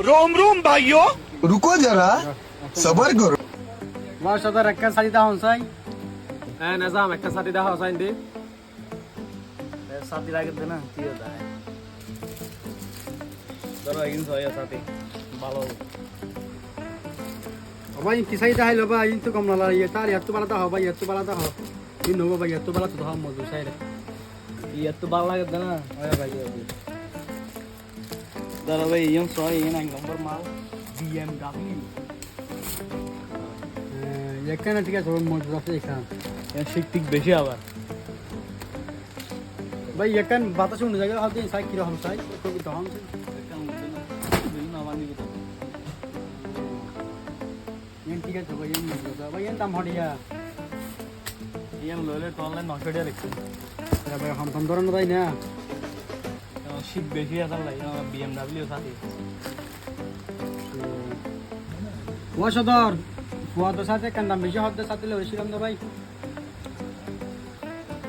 रोम रोम भाइयों रुको जरा सबर करो আমার সাথে একটা শাড়ি দাও চাই হ্যাঁ নাজাম একটা সাথী দেখা হসাইন দি সাথী লাগে দে না তুইও দেয় ধরো একদিন ছয় সাথী ভালো ভাই কি শাড়ি দেখাইলো ভাই ইন্তু কম না ইয়ে তার এত বালা দাও ভাই এত বালা দাও ইন নবো ভাই এত বালা তো দাও মজু সাইরে ইয়ার তো ভালো লাগে না ওই ভাই ধরো ভাই ইয়ং ছয় ইয়ং এক নম্বর মাল বিএমডব্লিউ এখানে ঠিক আছে মজু আছে এখানে শিক টিক বেশি আবার ভাই এখান বাতাস উঠে জায়গা হতে সাই কীরকম চাই কবি দাম ঠিক আছে ভাই ভাই ইন দাম হড়িয়া ইয়াং লইলে তো অনলাইন নশো টাকা লিখছে ভাই হাম থাম তাই না শিক বেশি আসার লাগে বিএমডব্লিউ সাথী। ও সদর ফুয়াদের সাথে কেন দাম বেশি হতে সাথে লইছিলাম তো ভাই?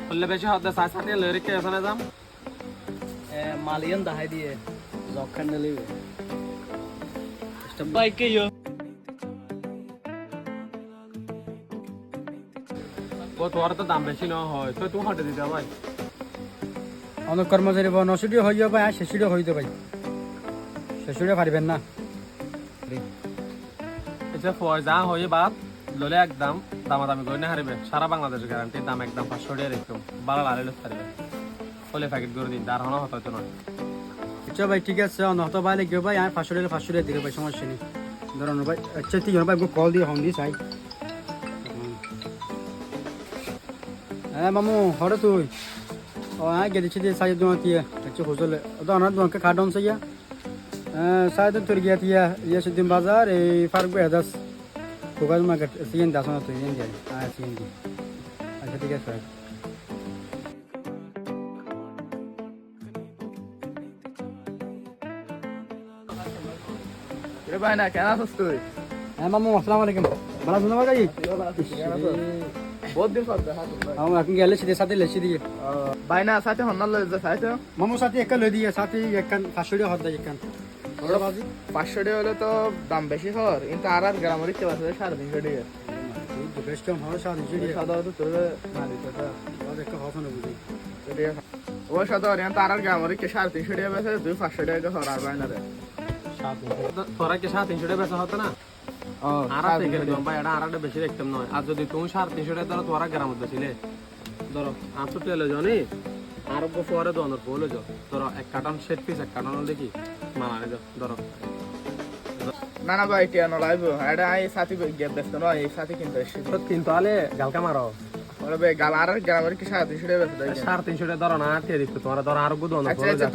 বললে বেশি হতে সাথে সাথে লইরে কে আসলে যাম। মালিয়ান দাহাই দিয়ে জব খান লিবে বাইক ইয়ো ও তোর তো দাম বেশি না হয় তো তুই হটে দিতে ভাই। অনেক কর্মচারী বা নশুটি হইয়া ভাই আর শেষুটি হইতে ভাই শেষুটি পারিবেন না। এটা ফয়জা হয়ে বাদ ললে একদম দামাদামি করে না হারিবে সারা বাংলাদেশ গ্যারান্টি দাম একদম পাঁচশো টাকা রেখম বারো লালে লোক হারিবে হলে প্যাকেট করে দিন তার হনো হতো নয়। আচ্ছা ভাই ঠিক আছে নত ভাই লাগবে ভাই আমি পাঁচশো টাকা পাঁচশো টাকা দিকে ভাই সমস্যা নেই। ধরুন ভাই আচ্ছা ঠিক আছে ভাই কল দিয়ে হন দি চাই। হ্যাঁ মামু হরে তুই। ও হ্যাঁ গেছি সাইড হোজলে ওটা অনার দোয়াকে কার্ডন সাইয়া সাইড তোর গিয়া দিয়া ইয়ে সিদ্দিন বাজার এই ফারুক ভাই দাস কোকাজ মার্কেট সিএন দাস না তুই সিএন দিয়ে হ্যাঁ সিএন দি আচ্ছা ঠিক ভাই না কেন তুই হ্যাঁ মামু আসসালামু আলাইকুম ভালো हम এখন গেলে সিধে সাথে লেছি দিয়ে। ভাই না সাথে হন্নাল লই যা সাথে মামু সাথে একটা লই দিয়ে সাথে একখান পাঁচশো টাকা হত একখান ওরা বাজি পাঁচশো টাকা হলে তো দাম বেশি হর কিন্তু আর আর গ্রামের ইচ্ছে সাড়ে তিনশো টাকা বেস্ট কম হবে সাথে জিডি সাধারণত তোর না দিতে ওরা একটা হত না বুঝি ও সাধারণ আর আর গ্রামের ইচ্ছে সাড়ে তিনশো টাকা বেছে তুই পাঁচশো টাকা হর আর বাইনা রে তোরা কি সাড়ে তিনশো টাকা বেচা হতো না? আর থেকে দিলাম ভাই এটা আর বেশি দেখতাম নয়। আর যদি তুমি সাড়ে তিনশো টাকা ধরো তোরা গ্রামের বেছিলে ধরো আটশো টাকা লো জানি পরে দোকানের পরে যাও। ধরো এক কার্টন সেট পিস এক কার্টন দেখি মানা যাও ধরো। না না ভাই টিয়া নলাইব এটা আই সাথী ব্যস্ত নয় এই সাথী কিন্তু কিন্তু আলে গালকা মারো। আচ্ছা আচ্ছা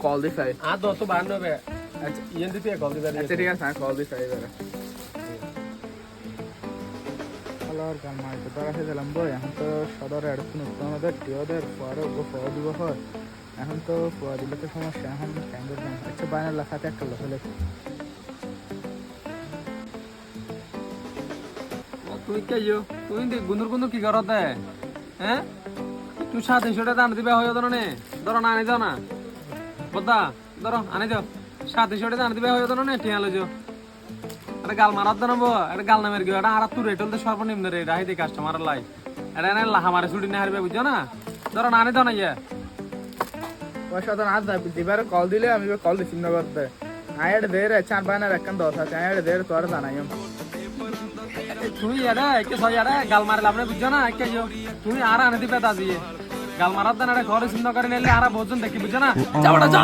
কল আর দশ আচ্ছা ইয়েন দিতে কল দিবে আচ্ছা ঠিক আছে কল এবারে। আর গান তোর বই এখন তো সদরে আমাদের টিওদের পরে দিব হয়। এখন তো ফোয়া দিলে তো সমস্যা এখন ক্যান্ডেল বাইনার লেখাতে একটা লোক হলে। তুই কে ইয়ো? তুই দেখ গুন্দুর গুন্দুর কি করত? দে হ্যাঁ? তুই তিনশো টাকা দাম দিবে হয়ে ধরো নে। না, আনি যাও না। বদা ধরো, আনি যাও তিনশো টাকা দাম দিবে হয়ে ধরো নে, টিয়া এটা গাল মারাত দেবো এটা গাল নামের গিয়ে এটা আর তুই রেট হলে সর্বনিম্ন রেট আহি দি কাস্টমার লাই এটা লাহা মারে ছুটি না হারবে, বুঝছ না? ধরো না, আনি দাও না ইয়ে। সাথে না দিবার কল দিলে আমি কল দিছি না করতে আয়ের দের চার বানার একখান দশ আছে আয়ের দের তোর জানাই তুমি এটা একে ছয় আরে গাল মারলে আপনি বুঝছ না? একে তুমি আর আনে দিবে তা দিয়ে গাল মারার দেন এটা ঘরে চিন্তা করে নিলে আর ভোজন দেখি বুঝছ না? যাবটা যা।